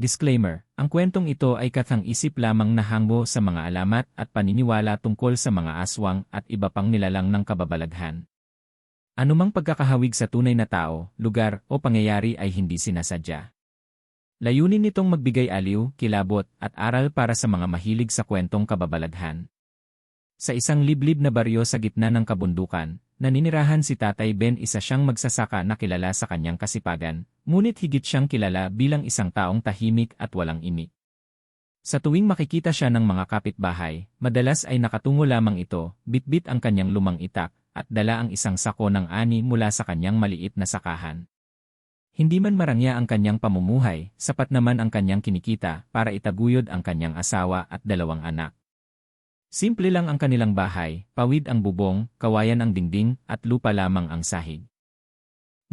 Disclaimer, ang kwentong ito ay kathang-isip lamang na hangbo sa mga alamat at paniniwala tungkol sa mga aswang at iba pang nilalang ng kababalaghan. Anumang pagkakahawig sa tunay na tao, lugar o pangyayari ay hindi sinasadya. Layunin nitong magbigay aliw, kilabot at aral para sa mga mahilig sa kwentong kababalaghan. Sa isang liblib na baryo sa gitna ng kabundukan, naninirahan si Tatay Ben isa siyang magsasaka na kilala sa kanyang kasipagan, ngunit higit siyang kilala bilang isang taong tahimik at walang imik. Sa tuwing makikita siya ng mga kapitbahay, madalas ay nakatungo lamang ito, bitbit ang kanyang lumang itak, at dala ang isang sako ng ani mula sa kanyang maliit na sakahan. Hindi man marangya ang kanyang pamumuhay, sapat naman ang kanyang kinikita para itaguyod ang kanyang asawa at dalawang anak. Simple lang ang kanilang bahay, pawid ang bubong, kawayan ang dingding, at lupa lamang ang sahig.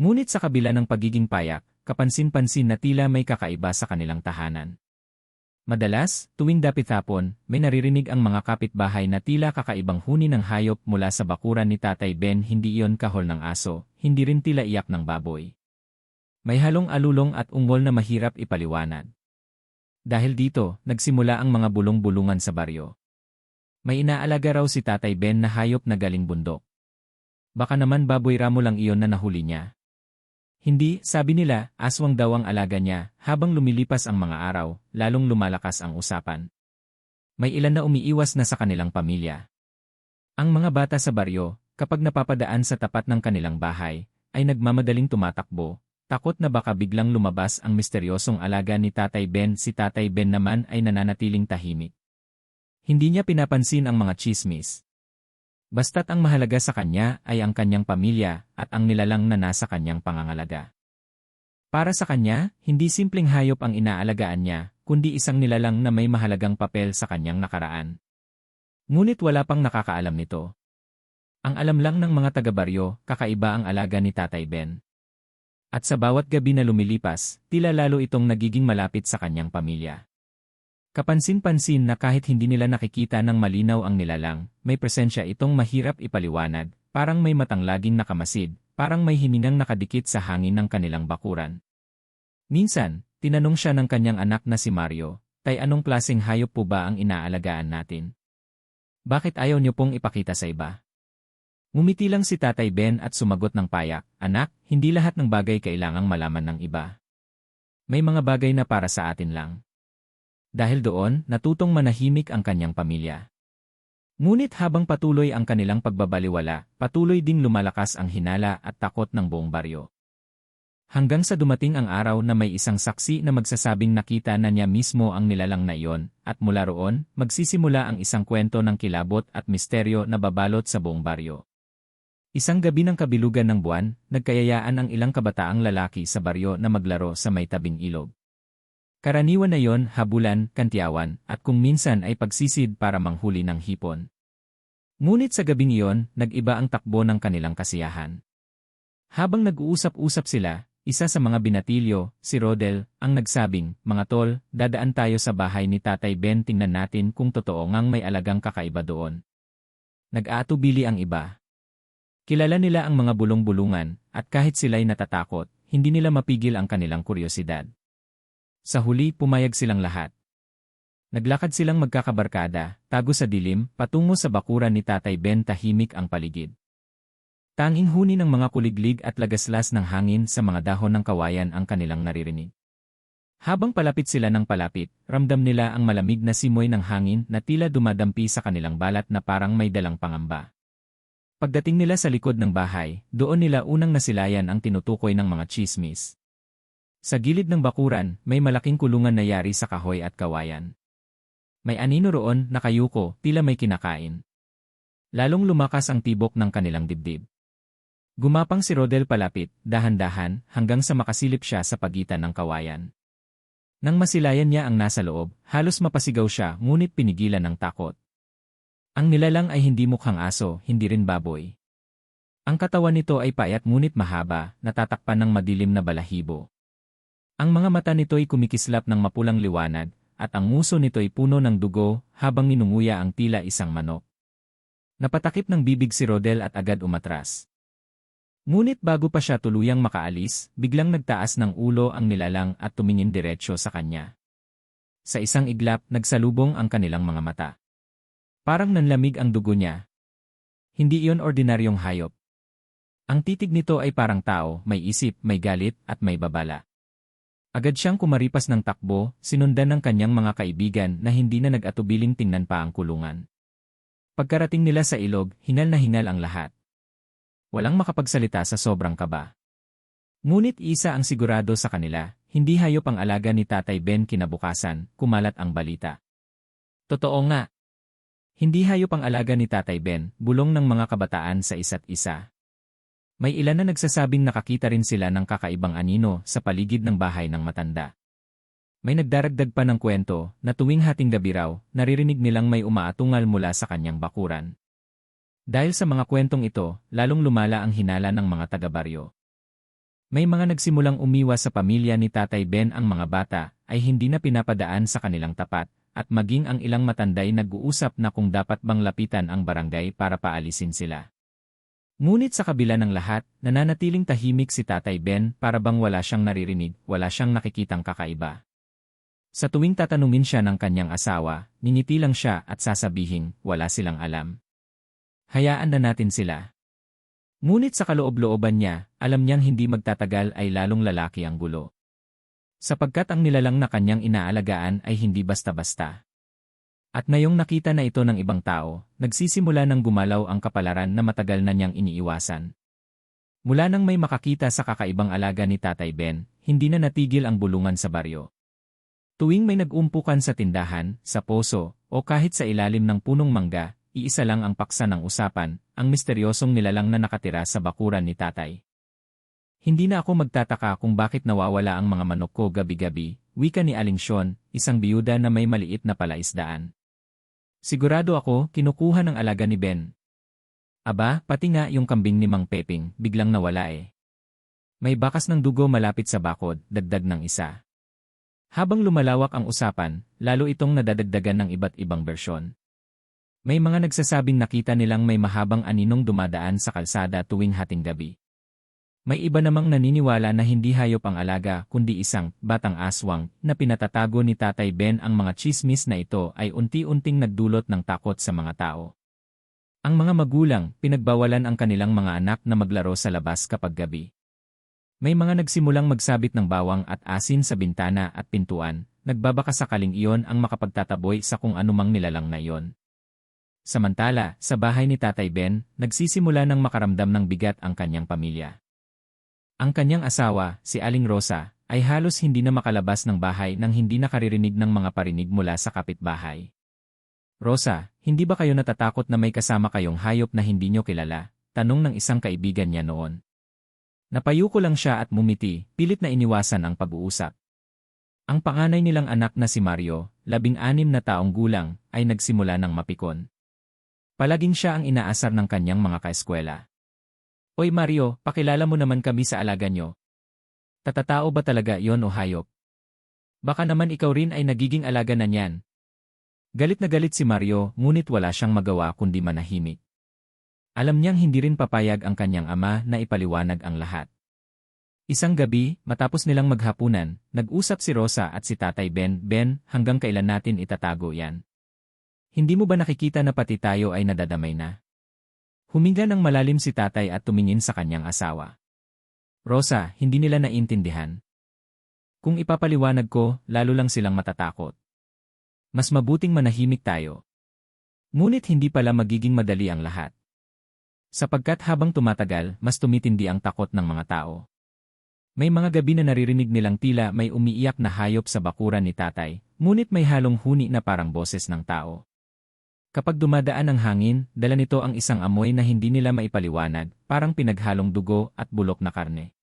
Ngunit sa kabila ng pagiging payak, kapansin-pansin na tila may kakaiba sa kanilang tahanan. Madalas, tuwing dapit hapon, may naririnig ang mga kapitbahay na tila kakaibang huni ng hayop mula sa bakuran ni Tatay Ben hindi iyon kahol ng aso, hindi rin tila iyak ng baboy. May halong alulong at ungol na mahirap ipaliwanag. Dahil dito, nagsimula ang mga bulong-bulungan sa baryo. May inaalaga raw si Tatay Ben na hayop na galing bundok. Baka naman baboy ramo lang iyon na nahuli niya. Hindi, sabi nila, aswang daw ang alaga niya, habang lumilipas ang mga araw, lalong lumalakas ang usapan. May ilan na umiiwas na sa kanilang pamilya. Ang mga bata sa baryo, kapag napapadaan sa tapat ng kanilang bahay, ay nagmamadaling tumatakbo, takot na baka biglang lumabas ang misteryosong alaga ni Tatay Ben. Si Tatay Ben naman ay nananatiling tahimik. Hindi niya pinapansin ang mga chismis. Basta't ang mahalaga sa kanya ay ang kanyang pamilya at ang nilalang na nasa kanyang pangangalaga. Para sa kanya, hindi simpleng hayop ang inaalagaan niya, kundi isang nilalang na may mahalagang papel sa kanyang nakaraan. Ngunit wala pang nakakaalam nito. Ang alam lang ng mga taga-baryo, kakaiba ang alaga ni Tatay Ben. At sa bawat gabi na lumilipas, tila lalo itong nagiging malapit sa kanyang pamilya. Kapansin-pansin na kahit hindi nila nakikita ng malinaw ang nilalang, may presensya itong mahirap ipaliwanag, parang may matang laging nakamasid, parang may hiningang nakadikit sa hangin ng kanilang bakuran. Minsan, tinanong siya ng kanyang anak na si Mario, Tay anong klaseng hayop po ba ang inaalagaan natin? Bakit ayaw niyo pong ipakita sa iba? Ngumiti lang si Tatay Ben at sumagot ng payak, Anak, hindi lahat ng bagay kailangang malaman ng iba. May mga bagay na para sa atin lang. Dahil doon, natutong manahimik ang kanyang pamilya. Ngunit habang patuloy ang kanilang pagbabaliwala, patuloy ding lumalakas ang hinala at takot ng buong baryo. Hanggang sa dumating ang araw na may isang saksi na magsasabing nakita na niya mismo ang nilalang na iyon, at mula roon, magsisimula ang isang kwento ng kilabot at misteryo na babalot sa buong baryo. Isang gabi ng kabilugan ng buwan, nagkayayaan ang ilang kabataang lalaki sa baryo na maglaro sa may tabing ilog. Karaniwan na yon habulan, kantiyawan, at kung minsan ay pagsisid para manghuli ng hipon. Ngunit sa gabing iyon, nag-iba ang takbo ng kanilang kasiyahan. Habang nag-uusap-usap sila, isa sa mga binatilyo, si Rodel, ang nagsabing, Mga tol, dadaan tayo sa bahay ni Tatay Ben tingnan natin kung totoo ngang may alagang kakaiba doon. Nag-aatubili ang iba. Kilala nila ang mga bulong-bulungan, at kahit sila'y natatakot, hindi nila mapigil ang kanilang kuryosidad. Sa huli pumayag silang lahat. Naglakad silang magkakabarkada, tago sa dilim, patungo sa bakuran ni Tatay Ben tahimik ang paligid. Tanging huni ng mga kuliglig at lagaslas ng hangin sa mga dahon ng kawayan ang kanilang naririnig. Habang palapit sila ng palapit, ramdam nila ang malamig na simoy ng hangin na tila dumadampi sa kanilang balat na parang may dalang pangamba. Pagdating nila sa likod ng bahay, doon nila unang nasilayan ang tinutukoy ng mga chismis. Sa gilid ng bakuran, may malaking kulungan na yari sa kahoy at kawayan. May anino roon na kayuko, tila may kinakain. Lalong lumakas ang tibok ng kanilang dibdib. Gumapang si Rodel palapit, dahan-dahan, hanggang sa makasilip siya sa pagitan ng kawayan. Nang masilayan niya ang nasa loob, halos mapasigaw siya ngunit pinigilan ng takot. Ang nilalang ay hindi mukhang aso, hindi rin baboy. Ang katawan nito ay payat ngunit mahaba, natatakpan ng madilim na balahibo. Ang mga mata nito'y kumikislap ng mapulang liwanag, at ang nguso nito'y puno ng dugo habang ninunguya ang tila isang manok. Napatakip ng bibig si Rodel at agad umatras. Ngunit bago pa siya tuluyang makaalis, biglang nagtaas ng ulo ang nilalang at tumingin diretsyo sa kanya. Sa isang iglap, nagsalubong ang kanilang mga mata. Parang nanlamig ang dugo niya. Hindi iyon ordinaryong hayop. Ang titig nito ay parang tao, may isip, may galit, at may babala. Agad siyang kumaripas ng takbo, sinundan ng kanyang mga kaibigan na hindi na nag-atubiling tingnan pa ang kulungan. Pagkarating nila sa ilog, hinal na hinal ang lahat. Walang makapagsalita sa sobrang kaba. Ngunit isa ang sigurado sa kanila, hindi hayop ang alaga ni Tatay Ben kinabukasan, kumalat ang balita. Totoo nga. Hindi hayop ang alaga ni Tatay Ben, bulong ng mga kabataan sa isa't isa. May ilan na nagsasabing nakakita rin sila ng kakaibang anino sa paligid ng bahay ng matanda. May nagdaragdag pa ng kwento na tuwing hating gabi raw, naririnig nilang may umaatungal mula sa kanyang bakuran. Dahil sa mga kwentong ito, lalong lumala ang hinala ng mga taga-baryo. May mga nagsimulang umiwas sa pamilya ni Tatay Ben ang mga bata ay hindi na pinapadaan sa kanilang tapat at maging ang ilang matanday nag-uusap na kung dapat bang lapitan ang barangay para paalisin sila. Ngunit sa kabila ng lahat, nananatiling tahimik si Tatay Ben para bang wala siyang naririnig, wala siyang nakikitang kakaiba. Sa tuwing tatanungin siya ng kanyang asawa, ningiti lang siya at sasabihin, wala silang alam. Hayaan na natin sila. Ngunit sa kaloob-looban niya, alam niyang hindi magtatagal ay lalong lalaki ang gulo. Sapagkat ang nilalang na kanyang inaalagaan ay hindi basta-basta. At ngayong nakita na ito ng ibang tao, nagsisimula ng gumalaw ang kapalaran na matagal na niyang iniiwasan. Mula nang may makakita sa kakaibang alaga ni Tatay Ben, hindi na natigil ang bulungan sa baryo. Tuwing may nag-umpukan sa tindahan, sa poso, o kahit sa ilalim ng punong mangga, iisa lang ang paksa ng usapan, ang misteryosong nilalang na nakatira sa bakuran ni tatay. Hindi na ako magtataka kung bakit nawawala ang mga manok ko gabi-gabi, wika ni Aling Sean, isang biyuda na may maliit na palaisdaan. Sigurado ako, kinukuha ng alaga ni Ben. Aba, pati nga yung kambing ni Mang Peping, biglang nawala eh. May bakas ng dugo malapit sa bakod, dagdag ng isa. Habang lumalawak ang usapan, lalo itong nadadagdagan ng iba't ibang bersyon. May mga nagsasabing nakita nilang may mahabang aninong dumadaan sa kalsada tuwing hating gabi. May iba namang naniniwala na hindi hayop ang alaga kundi isang batang aswang na pinatatago ni Tatay Ben ang mga chismis na ito ay unti-unting nagdulot ng takot sa mga tao. Ang mga magulang, pinagbawalan ang kanilang mga anak na maglaro sa labas kapag gabi. May mga nagsimulang magsabit ng bawang at asin sa bintana at pintuan, nagbabaka sakaling iyon ang makapagtataboy sa kung anumang nilalang na iyon. Samantala, sa bahay ni Tatay Ben, nagsisimula ng makaramdam ng bigat ang kanyang pamilya. Ang kanyang asawa, si Aling Rosa, ay halos hindi na makalabas ng bahay nang hindi nakaririnig ng mga parinig mula sa kapitbahay. Rosa, hindi ba kayo natatakot na may kasama kayong hayop na hindi nyo kilala? Tanong ng isang kaibigan niya noon. Napayuko lang siya at mumiti, pilit na iniwasan ang pag-uusap. Ang panganay nilang anak na si Mario, labing-anim na taong gulang, ay nagsimula ng mapikon. Palaging siya ang inaasar ng kanyang mga kaeskwela. Oy Mario, pakilala mo naman kami sa alaga nyo. Tatatao ba talaga yon o hayop? Baka naman ikaw rin ay nagiging alaga na niyan. Galit na galit si Mario, ngunit wala siyang magawa kundi manahimik. Alam niyang hindi rin papayag ang kanyang ama na ipaliwanag ang lahat. Isang gabi, matapos nilang maghapunan, nag-usap si Rosa at si Tatay Ben, Ben, hanggang kailan natin itatago yan? Hindi mo ba nakikita na pati tayo ay nadadamay na? Huminga ng malalim si tatay at tumingin sa kanyang asawa. Rosa, hindi nila naintindihan. Kung ipapaliwanag ko, lalo lang silang matatakot. Mas mabuting manahimik tayo. Ngunit hindi pala magiging madali ang lahat. Sapagkat habang tumatagal, mas tumitindi ang takot ng mga tao. May mga gabi na naririnig nilang tila may umiiyak na hayop sa bakuran ni tatay, ngunit may halong huni na parang boses ng tao. Kapag dumadaan ang hangin, dala nito ang isang amoy na hindi nila maipaliwanag, parang pinaghalong dugo at bulok na karne.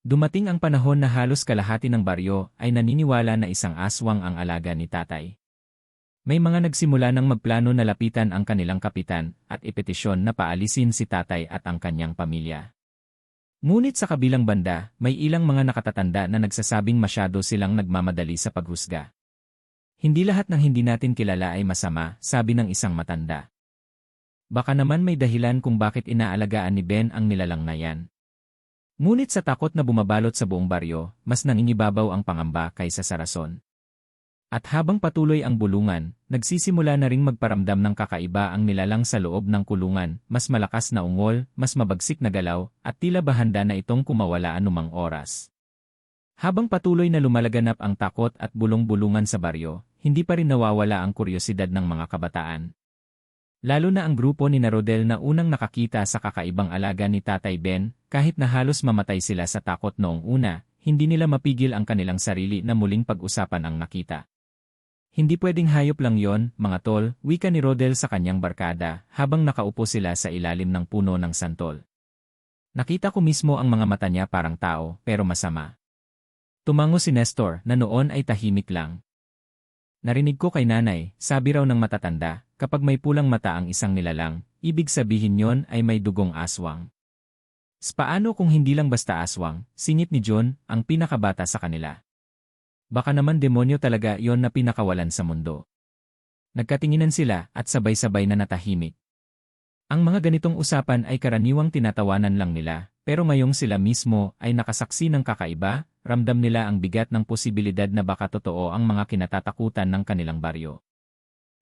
Dumating ang panahon na halos kalahati ng baryo ay naniniwala na isang aswang ang alaga ni tatay. May mga nagsimula ng magplano na lapitan ang kanilang kapitan at ipetisyon na paalisin si tatay at ang kanyang pamilya. Ngunit sa kabilang banda, may ilang mga nakatatanda na nagsasabing masyado silang nagmamadali sa paghusga. Hindi lahat ng hindi natin kilala ay masama, sabi ng isang matanda. Baka naman may dahilan kung bakit inaalagaan ni Ben ang nilalang na yan. Ngunit sa takot na bumabalot sa buong baryo, mas nangingibabaw ang pangamba kaysa sa rason. At habang patuloy ang bulungan, nagsisimula na ring magparamdam ng kakaiba ang nilalang sa loob ng kulungan, mas malakas na ungol, mas mabagsik na galaw, at tila bahanda na itong kumawala anumang oras. Habang patuloy na lumalaganap ang takot at bulong-bulungan sa baryo, hindi pa rin nawawala ang kuryosidad ng mga kabataan. Lalo na ang grupo ni Narodel na unang nakakita sa kakaibang alaga ni Tatay Ben, kahit na halos mamatay sila sa takot noong una, hindi nila mapigil ang kanilang sarili na muling pag-usapan ang nakita. Hindi pwedeng hayop lang yon, mga tol, wika ni Rodel sa kanyang barkada, habang nakaupo sila sa ilalim ng puno ng santol. Nakita ko mismo ang mga mata niya parang tao, pero masama. Tumango si Nestor, na noon ay tahimik lang. Narinig ko kay nanay, sabi raw ng matatanda, kapag may pulang mata ang isang nilalang, ibig sabihin yon ay may dugong aswang. Paano kung hindi lang basta aswang, singit ni John, ang pinakabata sa kanila. Baka naman demonyo talaga yon na pinakawalan sa mundo. Nagkatinginan sila at sabay-sabay na natahimik. Ang mga ganitong usapan ay karaniwang tinatawanan lang nila, pero ngayong sila mismo ay nakasaksi ng kakaiba, ramdam nila ang bigat ng posibilidad na baka totoo ang mga kinatatakutan ng kanilang baryo.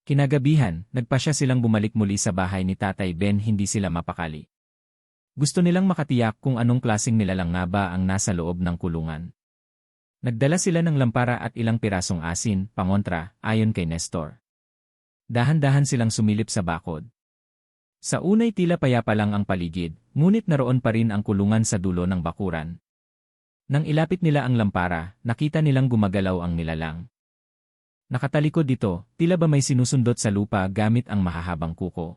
Kinagabihan, nagpa siya silang bumalik muli sa bahay ni Tatay Ben hindi sila mapakali. Gusto nilang makatiyak kung anong klasing nilalang nga ba ang nasa loob ng kulungan. Nagdala sila ng lampara at ilang pirasong asin, pangontra, ayon kay Nestor. Dahan-dahan silang sumilip sa bakod. Sa unay tila payapa lang ang paligid, ngunit naroon pa rin ang kulungan sa dulo ng bakuran. Nang ilapit nila ang lampara, nakita nilang gumagalaw ang nilalang. Nakatalikod dito, tila ba may sinusundot sa lupa gamit ang mahahabang kuko.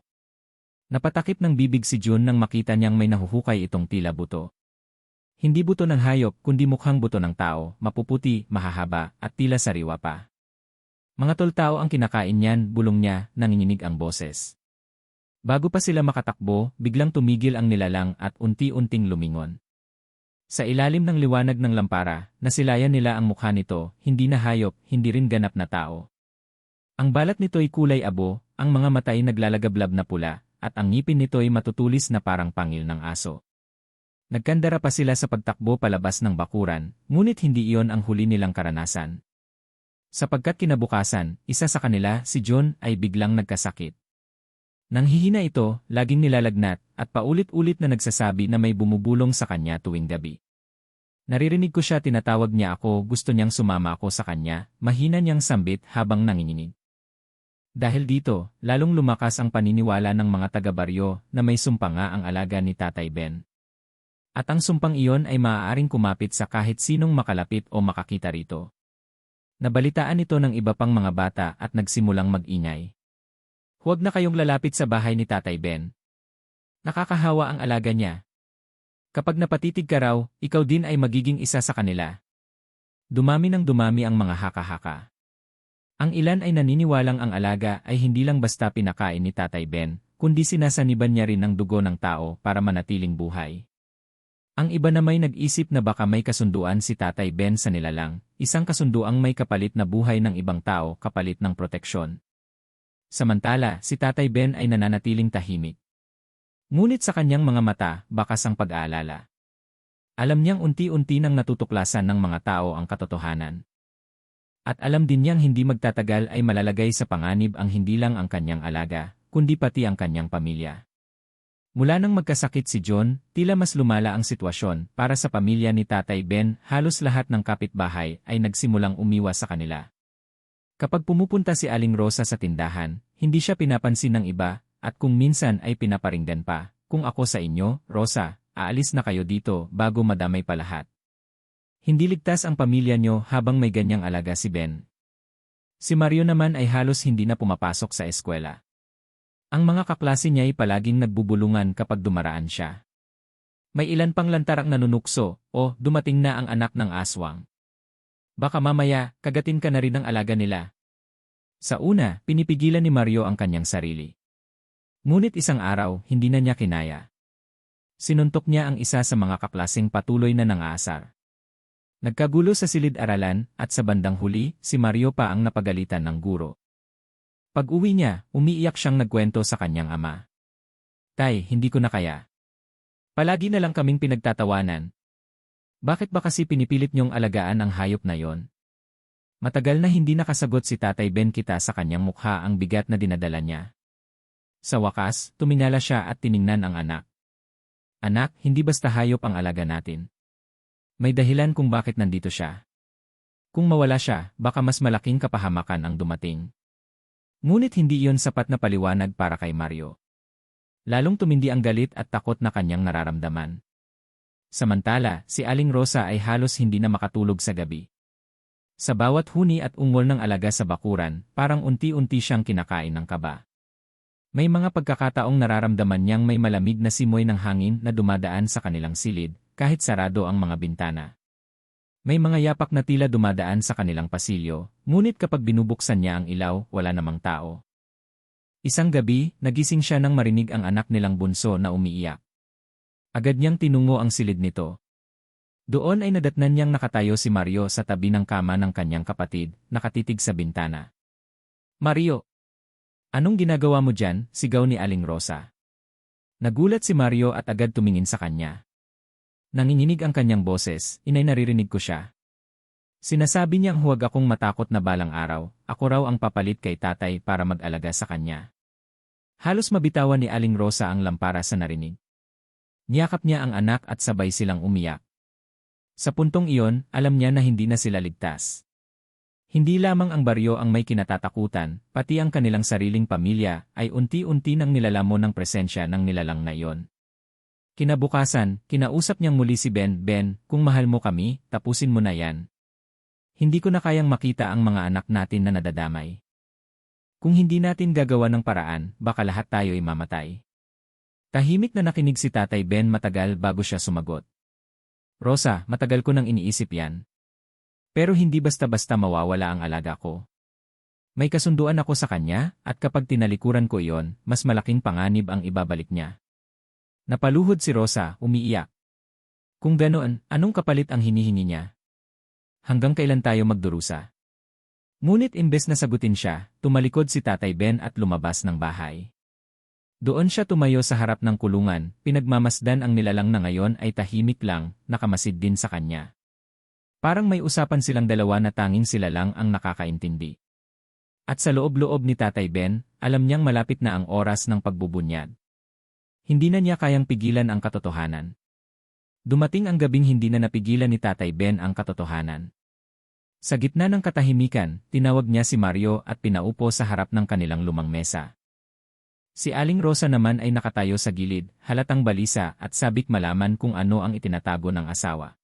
Napatakip ng bibig si June nang makita niyang may nahuhukay itong tila buto. Hindi buto ng hayop kundi mukhang buto ng tao, mapuputi, mahahaba, at tila sariwa pa. Mga toltao ang kinakain niyan, bulong niya, nanginginig ang boses. Bago pa sila makatakbo, biglang tumigil ang nilalang at unti-unting lumingon. Sa ilalim ng liwanag ng lampara, nasilayan nila ang mukha nito, hindi na hayop, hindi rin ganap na tao. Ang balat nito ay kulay abo, ang mga mata ay naglalagablab na pula, at ang ngipin nito ay matutulis na parang pangil ng aso. Nagkandara pa sila sa pagtakbo palabas ng bakuran, ngunit hindi iyon ang huli nilang karanasan. Sapagkat kinabukasan, isa sa kanila, si John, ay biglang nagkasakit. Nang hihina ito, laging nilalagnat, at paulit-ulit na nagsasabi na may bumubulong sa kanya tuwing gabi. Naririnig ko siya tinatawag niya ako gusto niyang sumama ako sa kanya, mahina niyang sambit habang nanginginig. Dahil dito, lalong lumakas ang paniniwala ng mga taga-baryo na may sumpa nga ang alaga ni Tatay Ben. At ang sumpang iyon ay maaaring kumapit sa kahit sinong makalapit o makakita rito. Nabalitaan ito ng iba pang mga bata at nagsimulang mag-ingay. Huwag na kayong lalapit sa bahay ni Tatay Ben. Nakakahawa ang alaga niya. Kapag napatitig ka raw, ikaw din ay magiging isa sa kanila. Dumami ng dumami ang mga haka-haka. Ang ilan ay naniniwalang ang alaga ay hindi lang basta pinakain ni Tatay Ben, kundi sinasaniban niya rin ng dugo ng tao para manatiling buhay. Ang iba na may nag-isip na baka may kasunduan si Tatay Ben sa nilalang, isang kasunduang may kapalit na buhay ng ibang tao kapalit ng proteksyon. Samantala, si Tatay Ben ay nananatiling tahimik. Ngunit sa kanyang mga mata, bakas ang pag-aalala. Alam niyang unti-unti nang natutuklasan ng mga tao ang katotohanan. At alam din niyang hindi magtatagal ay malalagay sa panganib ang hindi lang ang kanyang alaga, kundi pati ang kanyang pamilya. Mula nang magkasakit si John, tila mas lumala ang sitwasyon para sa pamilya ni Tatay Ben, halos lahat ng kapitbahay ay nagsimulang umiwas sa kanila. Kapag pumupunta si Aling Rosa sa tindahan, hindi siya pinapansin ng iba, at kung minsan ay pinaparinggan pa. Kung ako sa inyo, Rosa, aalis na kayo dito bago madamay pa lahat. Hindi ligtas ang pamilya nyo habang may ganyang alaga si Ben. Si Mario naman ay halos hindi na pumapasok sa eskwela. Ang mga kaklase niya ay palaging nagbubulungan kapag dumaraan siya. May ilan pang lantarang nanunukso o dumating na ang anak ng aswang. Baka mamaya, kagatin ka na rin ng alaga nila. Sa una, pinipigilan ni Mario ang kanyang sarili. Ngunit isang araw, hindi na niya kinaya. Sinuntok niya ang isa sa mga kaklaseng patuloy na nangaasar. Nagkagulo sa silid-aralan at sa bandang huli, si Mario pa ang napagalitan ng guro. Pag-uwi niya, umiiyak siyang nagkwento sa kanyang ama. Tay, hindi ko na kaya. Palagi na lang kaming pinagtatawanan, Bakit ba kasi pinipilit niyong alagaan ang hayop na yon? Matagal na hindi nakasagot si Tatay Ben kita sa kanyang mukha ang bigat na dinadala niya. Sa wakas, tumingala siya at tiningnan ang anak. Anak, hindi basta hayop ang alaga natin. May dahilan kung bakit nandito siya. Kung mawala siya, baka mas malaking kapahamakan ang dumating. Ngunit hindi iyon sapat na paliwanag para kay Mario. Lalong tumindi ang galit at takot na kanyang nararamdaman. Samantala, si Aling Rosa ay halos hindi na makatulog sa gabi. Sa bawat huni at ungol ng alaga sa bakuran, parang unti-unti siyang kinakain ng kaba. May mga pagkakataong nararamdaman niyang may malamig na simoy ng hangin na dumadaan sa kanilang silid, kahit sarado ang mga bintana. May mga yapak na tila dumadaan sa kanilang pasilyo, ngunit kapag binubuksan niya ang ilaw, wala namang tao. Isang gabi, nagising siya nang marinig ang anak nilang bunso na umiiyak. Agad niyang tinungo ang silid nito. Doon ay nadatnan niyang nakatayo si Mario sa tabi ng kama ng kanyang kapatid, nakatitig sa bintana. Mario, Anong ginagawa mo dyan? Sigaw ni Aling Rosa. Nagulat si Mario at agad tumingin sa kanya. Nanginginig ang kanyang boses, inay naririnig ko siya. Sinasabi niyang huwag akong matakot na balang araw, ako raw ang papalit kay tatay para mag-alaga sa kanya. Halos mabitawan ni Aling Rosa ang lampara sa narinig. Niyakap niya ang anak at sabay silang umiyak. Sa puntong iyon, alam niya na hindi na sila ligtas. Hindi lamang ang baryo ang may kinatatakutan, pati ang kanilang sariling pamilya ay unti-unti nang nilalamo ng presensya ng nilalang na iyon. Kinabukasan, kinausap niyang muli si Ben, Ben, kung mahal mo kami, tapusin mo na yan. Hindi ko na kayang makita ang mga anak natin na nadadamay. Kung hindi natin gagawa ng paraan, baka lahat tayo ay mamatay. Tahimik na nakinig si Tatay Ben matagal bago siya sumagot. Rosa, matagal ko nang iniisip yan. Pero hindi basta-basta mawawala ang alaga ko. May kasunduan ako sa kanya, at kapag tinalikuran ko iyon, mas malaking panganib ang ibabalik niya. Napaluhod si Rosa, umiiyak. Kung ganoon, anong kapalit ang hinihingi niya? Hanggang kailan tayo magdurusa? Ngunit imbes na sagutin siya, tumalikod si Tatay Ben at lumabas ng bahay. Doon siya tumayo sa harap ng kulungan, pinagmamasdan ang nilalang na ngayon ay tahimik lang, nakamasid din sa kanya. Parang may usapan silang dalawa na tanging sila lang ang nakakaintindi. At sa loob-loob ni Tatay Ben, alam niyang malapit na ang oras ng pagbubunyad. Hindi na niya kayang pigilan ang katotohanan. Dumating ang gabing hindi na napigilan ni Tatay Ben ang katotohanan. Sa gitna ng katahimikan, tinawag niya si Mario at pinaupo sa harap ng kanilang lumang mesa. Si Aling Rosa naman ay nakatayo sa gilid, halatang balisa at sabik malaman kung ano ang itinatago ng asawa.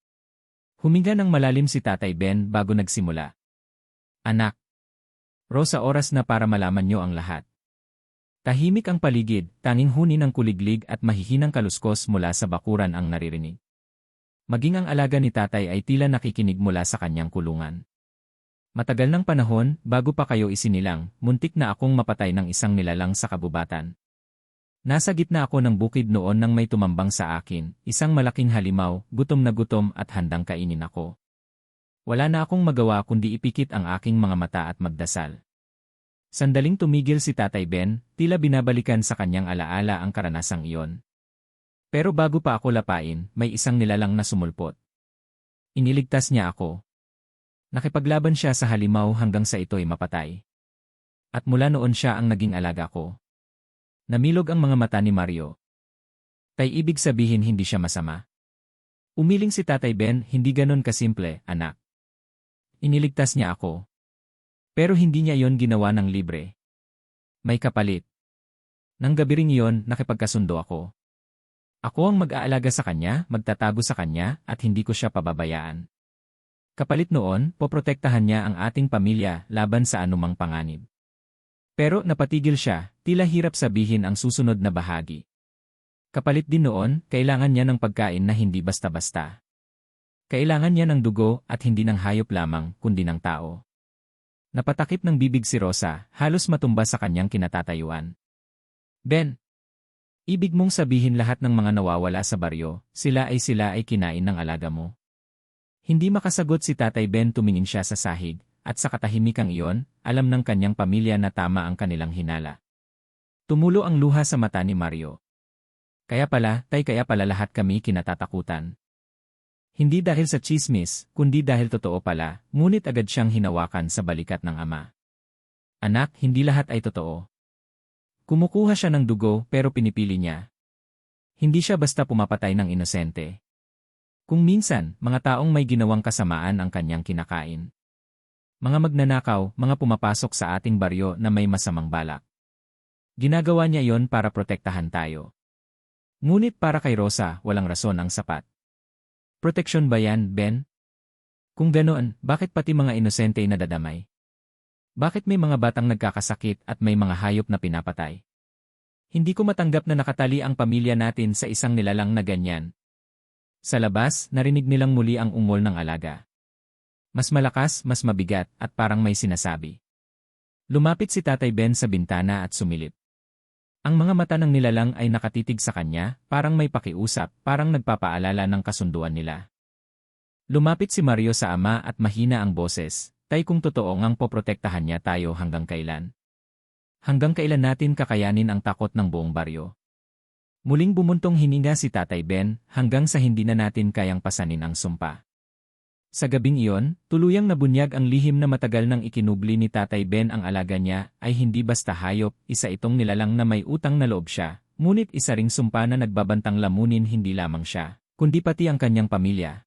Huminga ng malalim si Tatay Ben bago nagsimula. Anak. Rosa oras na para malaman niyo ang lahat. Tahimik ang paligid, tanging huni ng kuliglig at mahihinang kaluskos mula sa bakuran ang naririnig. Maging ang alaga ni tatay ay tila nakikinig mula sa kanyang kulungan. Matagal ng panahon, bago pa kayo isinilang, muntik na akong mapatay ng isang nilalang sa kabubatan. Nasa gitna ako ng bukid noon nang may tumambang sa akin, isang malaking halimaw, gutom na gutom at handang kainin ako. Wala na akong magawa kundi ipikit ang aking mga mata at magdasal. Sandaling tumigil si Tatay Ben, tila binabalikan sa kanyang alaala ang karanasang iyon. Pero bago pa ako lapain, may isang nilalang na sumulpot. Iniligtas niya ako. Nakipaglaban siya sa halimaw hanggang sa ito'y mapatay. At mula noon siya ang naging alaga ko. Namilog ang mga mata ni Mario. Tay ibig sabihin hindi siya masama. Umiling si Tatay Ben, hindi ganon kasimple, anak. Iniligtas niya ako. Pero hindi niya yon ginawa ng libre. May kapalit. Nang gabi ring iyon, nakipagkasundo ako. Ako ang mag-aalaga sa kanya, magtatago sa kanya, at hindi ko siya pababayaan. Kapalit noon, poprotektahan niya ang ating pamilya laban sa anumang panganib. Pero napatigil siya, tila hirap sabihin ang susunod na bahagi. Kapalit din noon, kailangan niya ng pagkain na hindi basta-basta. Kailangan niya ng dugo at hindi ng hayop lamang, kundi ng tao. Napatakip ng bibig si Rosa, halos matumba sa kanyang kinatatayuan. Ben, ibig mong sabihin lahat ng mga nawawala sa baryo, sila ay sila ay kinain ng alaga mo. Hindi makasagot si Tatay Ben tumingin siya sa sahig, at sa katahimikang iyon, alam ng kanyang pamilya na tama ang kanilang hinala. Tumulo ang luha sa mata ni Mario. Kaya pala, tay kaya pala lahat kami kinatatakutan. Hindi dahil sa chismis, kundi dahil totoo pala, ngunit agad siyang hinawakan sa balikat ng ama. Anak, hindi lahat ay totoo. Kumukuha siya ng dugo pero pinipili niya. Hindi siya basta pumapatay ng inosente. Kung minsan, mga taong may ginawang kasamaan ang kanyang kinakain. Mga magnanakaw, mga pumapasok sa ating baryo na may masamang balak. Ginagawa niya yon para protektahan tayo. Ngunit para kay Rosa, walang rason ang sapat. Proteksyon ba yan, Ben? Kung ganoon, bakit pati mga inosente ay nadadamay? Bakit may mga batang nagkakasakit at may mga hayop na pinapatay? Hindi ko matanggap na nakatali ang pamilya natin sa isang nilalang na ganyan. Sa labas, narinig nilang muli ang ungol ng alaga. Mas malakas, mas mabigat, at parang may sinasabi. Lumapit si Tatay Ben sa bintana at sumilip. Ang mga mata ng nilalang ay nakatitig sa kanya, parang may pakiusap, parang nagpapaalala ng kasunduan nila. Lumapit si Mario sa ama at mahina ang boses, tay kung totoo ngang poprotektahan niya tayo hanggang kailan. Hanggang kailan natin kakayanin ang takot ng buong baryo. Muling bumuntong hininga si Tatay Ben hanggang sa hindi na natin kayang pasanin ang sumpa. Sa gabing iyon, tuluyang nabunyag ang lihim na matagal nang ikinubli ni Tatay Ben ang alaga niya ay hindi basta hayop, isa itong nilalang na may utang na loob siya, ngunit isa ring sumpa na nagbabantang lamunin hindi lamang siya, kundi pati ang kanyang pamilya.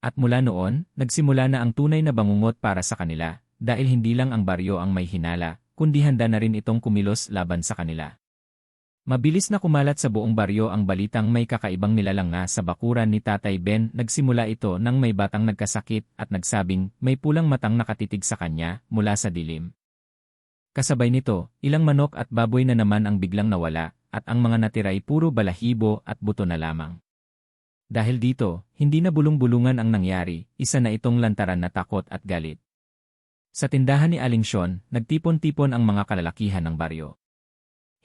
At mula noon, nagsimula na ang tunay na bangungot para sa kanila, dahil hindi lang ang baryo ang may hinala, kundi handa na rin itong kumilos laban sa kanila. Mabilis na kumalat sa buong baryo ang balitang may kakaibang nilalang nga sa bakuran ni Tatay Ben. Nagsimula ito nang may batang nagkasakit at nagsabing may pulang matang nakatitig sa kanya mula sa dilim. Kasabay nito, ilang manok at baboy na naman ang biglang nawala at ang mga natira ay puro balahibo at buto na lamang. Dahil dito, hindi na bulong-bulungan ang nangyari, isa na itong lantaran na takot at galit. Sa tindahan ni Aling Sean, nagtipon-tipon ang mga kalalakihan ng baryo.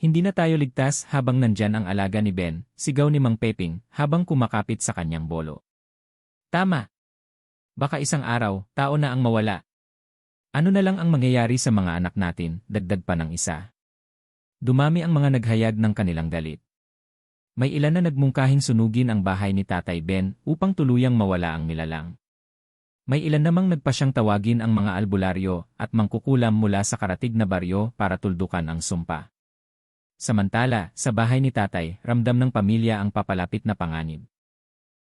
Hindi na tayo ligtas habang nandyan ang alaga ni Ben, sigaw ni Mang Peping habang kumakapit sa kanyang bolo. Tama. Baka isang araw, tao na ang mawala. Ano na lang ang mangyayari sa mga anak natin, dagdag pa ng isa. Dumami ang mga naghayag ng kanilang galit. May ilan na nagmungkahing sunugin ang bahay ni Tatay Ben upang tuluyang mawala ang nilalang. May ilan namang nagpasyang tawagin ang mga albularyo at mangkukulam mula sa karatig na baryo para tuldukan ang sumpa. Samantala, sa bahay ni tatay, ramdam ng pamilya ang papalapit na panganib.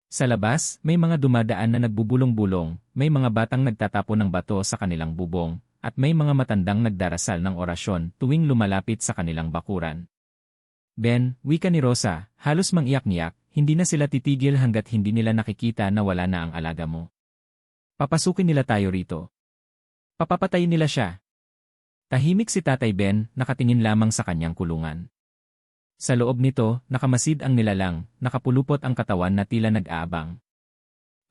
Sa labas, may mga dumadaan na nagbubulong-bulong, may mga batang nagtatapo ng bato sa kanilang bubong, at may mga matandang nagdarasal ng orasyon tuwing lumalapit sa kanilang bakuran. Ben, wika ni Rosa, halos mangiyak-niyak, hindi na sila titigil hanggat hindi nila nakikita na wala na ang alaga mo. Papasukin nila tayo rito. Papapatayin nila siya. Tahimik si Tatay Ben, nakatingin lamang sa kanyang kulungan. Sa loob nito, nakamasid ang nilalang, nakapulupot ang katawan na tila nag-aabang.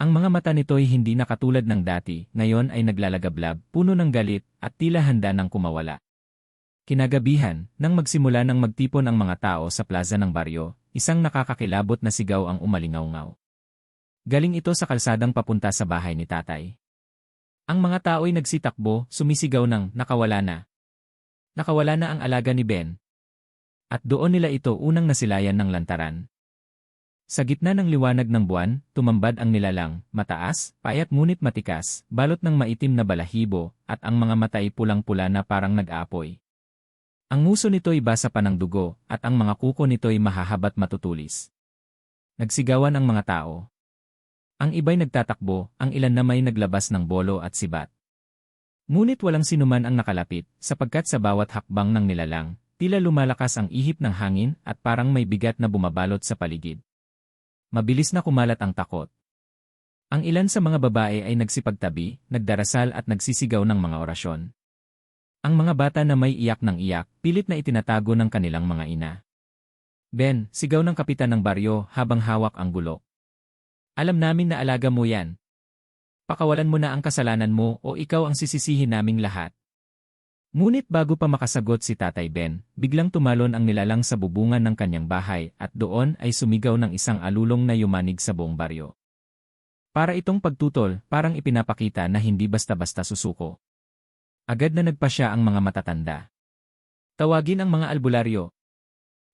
Ang mga mata nito'y hindi na katulad ng dati, ngayon ay naglalagablab, puno ng galit, at tila handa ng kumawala. Kinagabihan, nang magsimula ng magtipon ang mga tao sa plaza ng baryo, isang nakakakilabot na sigaw ang umalingaw-ngaw. Galing ito sa kalsadang papunta sa bahay ni tatay. Ang mga tao'y nagsitakbo, sumisigaw ng nakawala na. Nakawala na ang alaga ni Ben. At doon nila ito unang nasilayan ng lantaran. Sa gitna ng liwanag ng buwan, tumambad ang nilalang, mataas, payat ngunit matikas, balot ng maitim na balahibo, at ang mga mata ay pulang-pula na parang nag-aapoy. Ang nguso nito'y basa pa ng dugo, at ang mga kuko nito'y mahahabat matutulis. Nagsigawan ang mga tao. Ang iba'y nagtatakbo, ang ilan na may naglabas ng bolo at sibat. Ngunit walang sinuman ang nakalapit, sapagkat sa bawat hakbang ng nilalang, tila lumalakas ang ihip ng hangin at parang may bigat na bumabalot sa paligid. Mabilis na kumalat ang takot. Ang ilan sa mga babae ay nagsipagtabi, nagdarasal at nagsisigaw ng mga orasyon. Ang mga bata na may iyak ng iyak, pilit na itinatago ng kanilang mga ina. Ben, sigaw ng kapitan ng baryo habang hawak ang gulok. Alam namin na alaga mo yan, pakawalan mo na ang kasalanan mo o ikaw ang sisisihin naming lahat. Ngunit bago pa makasagot si Tatay Ben, biglang tumalon ang nilalang sa bubungan ng kanyang bahay at doon ay sumigaw ng isang alulong na yumanig sa buong baryo. Para itong pagtutol, parang ipinapakita na hindi basta-basta susuko. Agad na nagpa siya ang mga matatanda. Tawagin ang mga albularyo.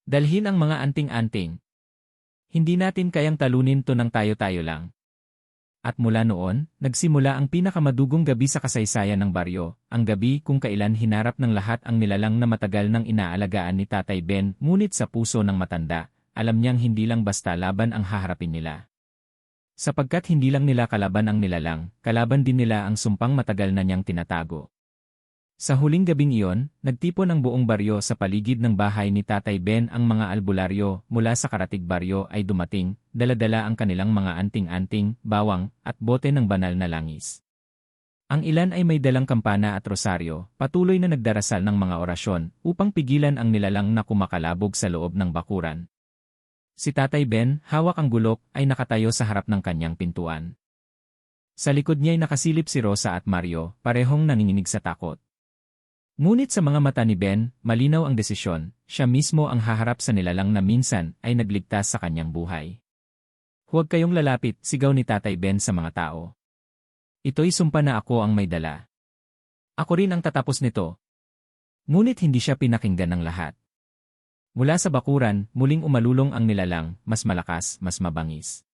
Dalhin ang mga anting-anting. Hindi natin kayang talunin to ng tayo-tayo lang. At mula noon, nagsimula ang pinakamadugong gabi sa kasaysayan ng baryo, ang gabi kung kailan hinarap ng lahat ang nilalang na matagal nang inaalagaan ni Tatay Ben, ngunit sa puso ng matanda, alam niyang hindi lang basta laban ang haharapin nila. Sapagkat hindi lang nila kalaban ang nilalang, kalaban din nila ang sumpang matagal na niyang tinatago. Sa huling gabing iyon, nagtipon ang buong baryo sa paligid ng bahay ni Tatay Ben ang mga albularyo mula sa Karatig Baryo ay dumating, daladala ang kanilang mga anting-anting, bawang, at bote ng banal na langis. Ang ilan ay may dalang kampana at rosaryo, patuloy na nagdarasal ng mga orasyon upang pigilan ang nilalang na kumakalabog sa loob ng bakuran. Si Tatay Ben, hawak ang gulok, ay nakatayo sa harap ng kanyang pintuan. Sa likod niya'y nakasilip si Rosa at Mario, parehong nanginginig sa takot. Ngunit sa mga mata ni Ben, malinaw ang desisyon, siya mismo ang haharap sa nilalang na minsan ay nagligtas sa kanyang buhay. Huwag kayong lalapit, sigaw ni Tatay Ben sa mga tao. Ito'y sumpa na ako ang may dala. Ako rin ang tatapos nito. Ngunit hindi siya pinakinggan ng lahat. Mula sa bakuran, muling umalulong ang nilalang, mas malakas, mas mabangis.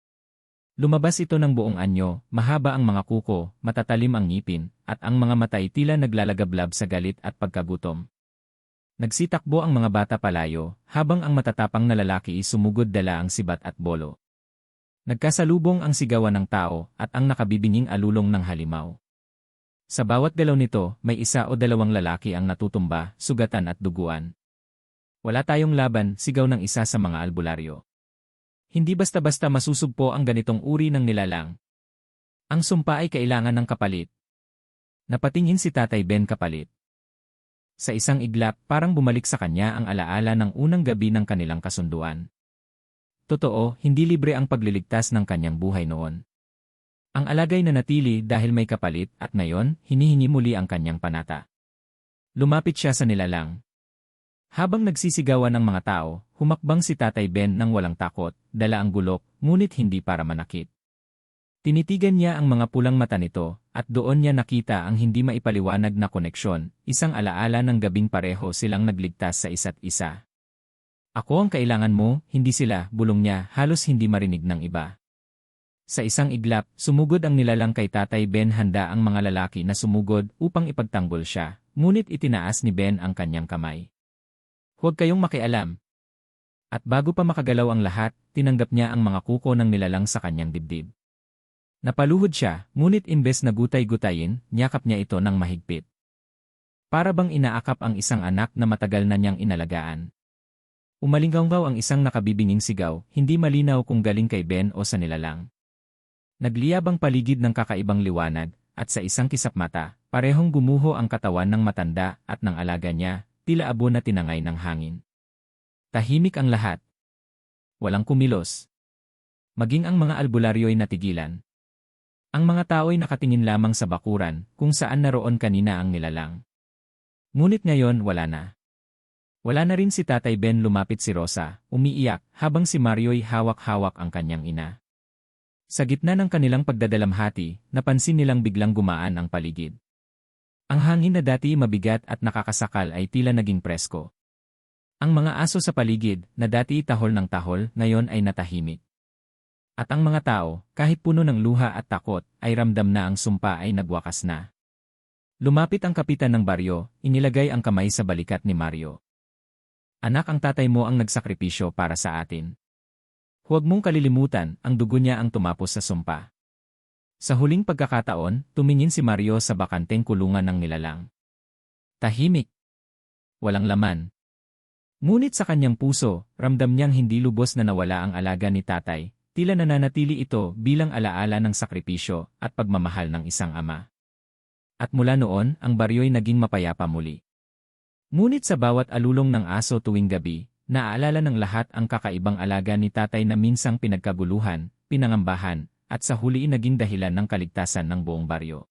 Lumabas ito ng buong anyo, mahaba ang mga kuko, matatalim ang ngipin, at ang mga matay tila naglalagablab sa galit at pagkagutom. Nagsitakbo ang mga bata palayo, habang ang matatapang na lalaki sumugod dala ang sibat at bolo. Nagkasalubong ang sigawan ng tao at ang nakabibinging alulong ng halimaw. Sa bawat galaw nito, may isa o dalawang lalaki ang natutumba, sugatan at duguan. Wala tayong laban, sigaw ng isa sa mga albularyo. Hindi basta-basta masusugpo ang ganitong uri ng nilalang. Ang sumpa ay kailangan ng kapalit. Napatingin si Tatay Ben kapalit. Sa isang iglap, parang bumalik sa kanya ang alaala ng unang gabi ng kanilang kasunduan. Totoo, hindi libre ang pagliligtas ng kanyang buhay noon. Ang alagay na natili dahil may kapalit at ngayon, hinihingi muli ang kanyang panata. Lumapit siya sa nilalang. Habang nagsisigawan ng mga tao, Humakbang si Tatay Ben nang walang takot, dala ang gulok, ngunit hindi para manakit. Tinitigan niya ang mga pulang mata nito, at doon niya nakita ang hindi maipaliwanag na koneksyon, isang alaala ng gabing pareho silang nagligtas sa isa't isa. Ako ang kailangan mo, hindi sila, bulong niya, halos hindi marinig ng iba. Sa isang iglap, sumugod ang nilalang kay Tatay Ben handa ang mga lalaki na sumugod upang ipagtanggol siya, ngunit itinaas ni Ben ang kanyang kamay. Huwag kayong makialam, at bago pa makagalaw ang lahat, tinanggap niya ang mga kuko ng nilalang sa kanyang dibdib. Napaluhod siya, ngunit imbes na gutay-gutayin, niyakap niya ito ng mahigpit. Para bang inaakap ang isang anak na matagal na niyang inalagaan. Umalinggaw ang isang nakabibinging sigaw, hindi malinaw kung galing kay Ben o sa nilalang. Nagliyabang paligid ng kakaibang liwanag, at sa isang kisap mata, parehong gumuho ang katawan ng matanda at ng alaga niya, tila abo na tinangay ng hangin. Tahimik ang lahat. Walang kumilos. Maging ang mga albularyo'y natigilan. Ang mga tao'y nakatingin lamang sa bakuran kung saan naroon kanina ang nilalang. Ngunit ngayon wala na. Wala na rin si Tatay Ben lumapit si Rosa, umiiyak, habang si Mario'y hawak-hawak ang kanyang ina. Sa gitna ng kanilang pagdadalamhati, napansin nilang biglang gumaan ang paligid. Ang hangin na dati mabigat at nakakasakal ay tila naging presko. Ang mga aso sa paligid, na dati tahol ng tahol, ngayon ay natahimik. At ang mga tao, kahit puno ng luha at takot, ay ramdam na ang sumpa ay nagwakas na. Lumapit ang kapitan ng baryo, inilagay ang kamay sa balikat ni Mario. Anak ang tatay mo ang nagsakripisyo para sa atin. Huwag mong kalilimutan, ang dugo niya ang tumapos sa sumpa. Sa huling pagkakataon, tumingin si Mario sa bakanteng kulungan ng nilalang. Tahimik. Walang laman, Ngunit sa kanyang puso, ramdam niyang hindi lubos na nawala ang alaga ni tatay, tila nananatili ito bilang alaala ng sakripisyo at pagmamahal ng isang ama. At mula noon, ang baryo'y naging mapayapa muli. Ngunit sa bawat alulong ng aso tuwing gabi, naaalala ng lahat ang kakaibang alaga ni tatay na minsang pinagkaguluhan, pinangambahan, at sa huli naging dahilan ng kaligtasan ng buong baryo.